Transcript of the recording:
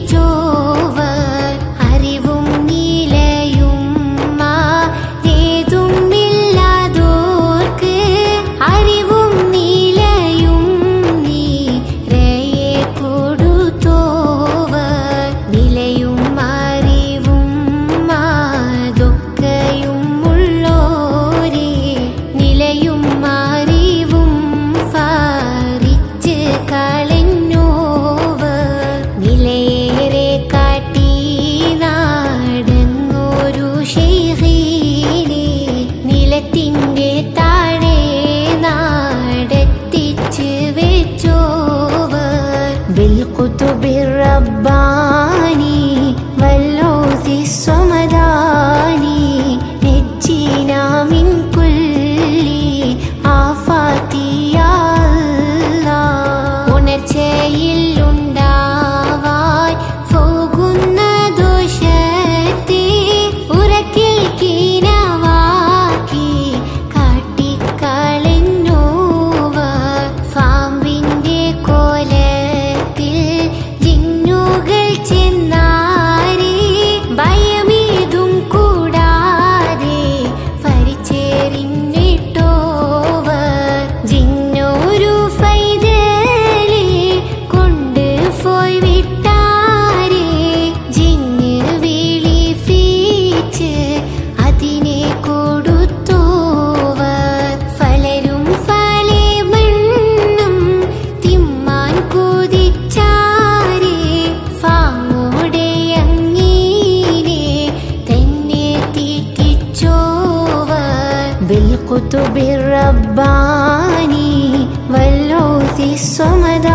dicho بالكتب الربانية بالقطب الرباني واللوث الصمداني